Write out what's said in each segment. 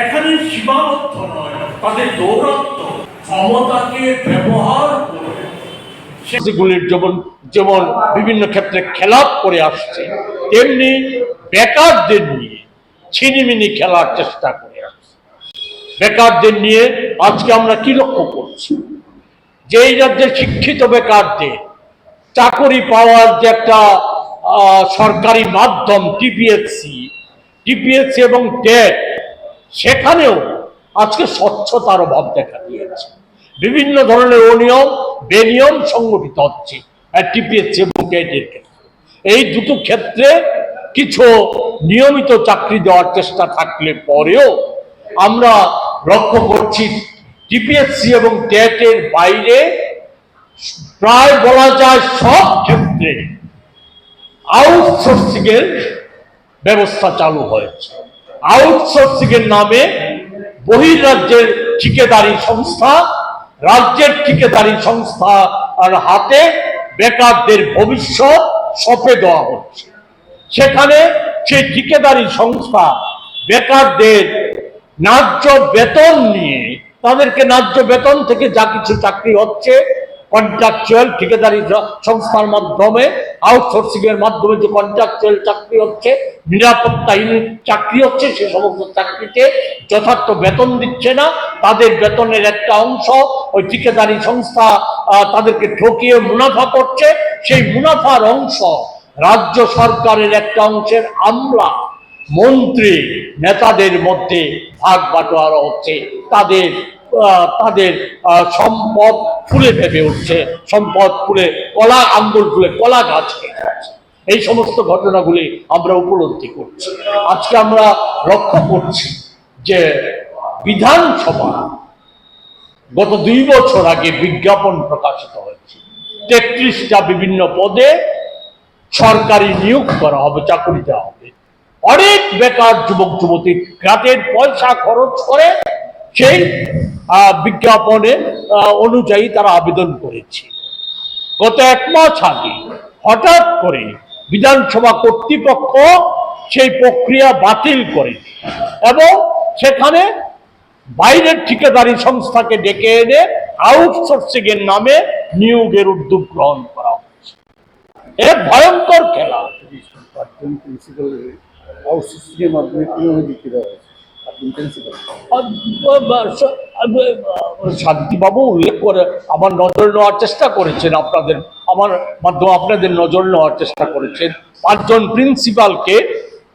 এখানে সীমাবদ্ধ নয়, তাদের দৌরত্ব ক্ষমতাকে ব্যবহার সেগুলির যেমন যেমন বিভিন্ন ক্ষেত্রে খেলাপ করে আসছে, তেমনি বেকারদের নিয়ে ছিনিমিনি খেলার চেষ্টা করে আসছে। বেকারদের নিয়ে আজকে আমরা কি লক্ষ্য করছি? যে এই রাজ্যের শিক্ষিত বেকারদের চাকরি পাওয়ার যে একটা সরকারি মাধ্যম, টিপিএসসি টিপিএসসি এবং টেট সেখানেও আজকে স্বচ্ছতার অভাব দেখা দিয়েছে। বিভিন্ন ধরনের অনিয়ম, বেনিয়ম সংগঠিত হচ্ছে। টিপিএসসি এবং টেটের ক্ষেত্রে। এই দুটো ক্ষেত্রে কিছু নিয়মিত চাকরি দেওয়ার চেষ্টা থাকলে পরেও আমরা লক্ষ্য করছি টিপিএসসি এবং টেটের বাইরে প্রায় বলা যায় সব ক্ষেত্রে আউটসোর্সিং এর ব্যবস্থা চালু হয়েছে। আউটসোর্সিং এর নামে বহির্রাজ্যের ঠিকাদারি সংস্থা, রাজ্যের ঠিকাদারি সংস্থা আর হাতে বেকারদের ভবিষ্যৎ সঁপে দেওয়া হচ্ছে। সেখানে সেই ঠিকাদারি সংস্থা বেকারদের ন্যায্য বেতন নিয়ে, তাদেরকে ন্যায্য বেতন থেকে যা কিছু চাকরি হচ্ছে কন্ট্রাকচুয়াল ঠিকাদারি সংস্থার মাধ্যমে আউটসোর্সিং এর মাধ্যমে যে কন্ট্রাকচুয়াল চাকরি হচ্ছে নিরাপত্তাহীন চাকরি হচ্ছে, সে সমস্ত চাকরিতে যথার্থ বেতন দিচ্ছে না। তাদের বেতনের একটা অংশ ওই ঠিকাদারি সংস্থা তাদেরকে ঠকিয়ে মুনাফা করছে। সেই মুনাফার অংশ রাজ্য সরকারের একটা অংশের আমলা মন্ত্রী নেতাদের মধ্যে ভাগ বাটোয়ারা হচ্ছে। তাদের তাদের সম্পদ ফুলে ফেপে উঠছে। সম্পদ ফুলে, কলা আঙ্গুল ফুলে, কলা গাছ হয়ে যাচ্ছে এই সমস্ত ঘটনাগুলি আমরা উপলব্ধি করছি। আজকে আমরা লক্ষ্য করছি যে বিধানসভা গত দুই বছর আগে বিজ্ঞাপন প্রকাশিত হয়েছে। তেত্রিশটা বিভিন্ন পদে সরকারি নিয়োগ করা হবে, চাকরি দেওয়া হবে। অনেক বেকার যুবক যুবতী গ্রাটের পয়সা খরচ করে সেই বিজ্ঞাপনে অনুযায়ী তারা আবেদন করেছে। গত এক মাস আগে হঠাৎ করে বিধানসভা কর্তৃপক্ষ সেই প্রক্রিয়া বাতিল করে এবং সেখানে বাইরের ঠিকাদারি সংস্থাকে ডেকে এনে আউটসোর্সিং এর নামে নিয়োগের উদ্যোগ গ্রহণ করা হচ্ছে এর ভয়ঙ্কর খেলা। আউটসোর্সিং এর মাধ্যমে শান্তিবাবু উল্লেখ করে আমার নজর নেওয়ার চেষ্টা করেছেন আপনাদের আমার মাধ্যমে আপনাদের নজর নেওয়ার চেষ্টা করেছেন। পাঁচজন প্রিন্সিপালকে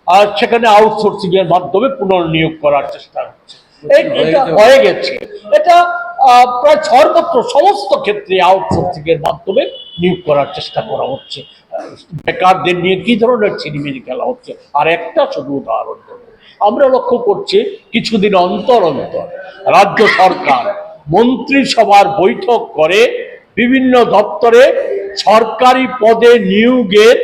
আর সেখানে আউটসোর্সিং এর মাধ্যমে পুনর্নিয়োগ করার চেষ্টা হচ্ছে। এটা হয়ে গেছে। এটা আহ, প্রায় সর্বত্র সমস্ত ক্ষেত্রে আউটসোর্সিং এর মাধ্যমে নিয়োগ করার চেষ্টা করা হচ্ছে। বেকারদের নিয়ে কি ধরনের ছিনিমিনি খেলা হচ্ছে? আর একটা শুধু উদাহরণ দেবো। আমরা লক্ষ্য করছি কিছুদিন অন্তর অন্তর রাজ্য সরকার মন্ত্রিসভার বৈঠক করে বিভিন্ন দপ্তরে সরকারি পদে নিয়োগের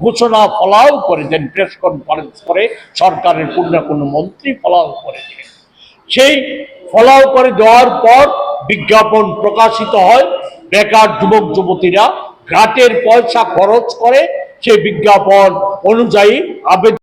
ঘোষণা ফলাও করে দেন প্রেস কনফারেন্স করে সরকারের কোনো না কোনো মন্ত্রী ফলাও করে সেই ফলাও করে দেওয়ার পর বিজ্ঞাপন প্রকাশিত হয়, বেকার যুবক যুবতীরা ঘাটের পয়সা খরচ করে সেই বিজ্ঞাপন অনুযায়ী আবেদন